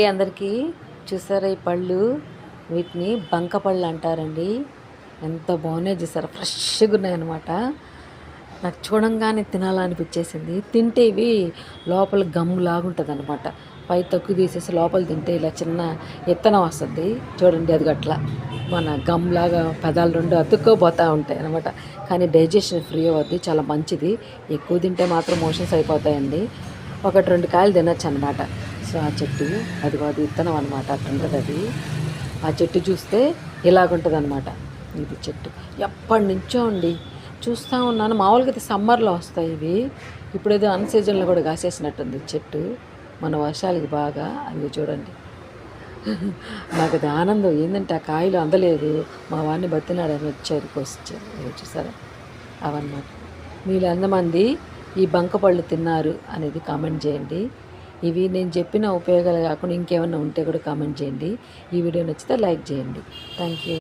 అందరికీ చూసారా ఈ పళ్ళు? వీటిని బంక పళ్ళు అంటారండి. ఎంత బాగున్నాయి చూసారా? ఫ్రెష్గా ఉన్నాయన్నమాట. నాకు చూడంగానే తినాలనిపించేసింది. తింటే ఇవి లోపల గమ్ము లాగుంటుంది అనమాట పై తక్కువ తీసేసి లోపల తింటే ఇలా చిన్న ఇత్తనం వస్తుంది. చూడండి అది గట్ల. మన గమ్ లాగా పెదాలు రెండు అతుక్కోపోతూ ఉంటాయి అనమాట కానీ డైజెషన్ ఫ్రీ అవుద్ది చాలా మంచిది. ఎక్కువ తింటే మాత్రం మోషన్స్ అయిపోతాయండి. ఒకటి రెండు కాయలు తినచ్చు అనమాట సో ఆ చెట్టు అది అది విత్తనం అనమాట అట్లుంటుంది అది. ఆ చెట్టు చూస్తే ఇలాగుంటుంది అనమాట ఇది చెట్టు. ఎప్పటి నుంచో అండి చూస్తూ ఉన్నాను. మామూలుగా అయితే సమ్మర్లో వస్తాయి ఇవి. ఇప్పుడు ఏదో అన్ సీజన్లో కూడా కాసేసినట్టుంది చెట్టు. మన వర్షాలకి బాగా అవి చూడండి. నాకు అది ఆనందం. ఏంటంటే ఆ కాయలు అందలేదు. మా వాడిని బతినాడని వచ్చారు కోసిచ్చారు చూసారా? అవన్నమాట. మీరు ఎంతమంది ఈ బంకపళ్ళు తిన్నారు అనేది కామెంట్ చేయండి. ఇవి నేను చెప్పిన ఉపయోగాలు కాకుండా ఇంకేమైనా ఉంటే కూడా కామెంట్ చేయండి. ఈ వీడియో నచ్చితే లైక్ చేయండి. Thank you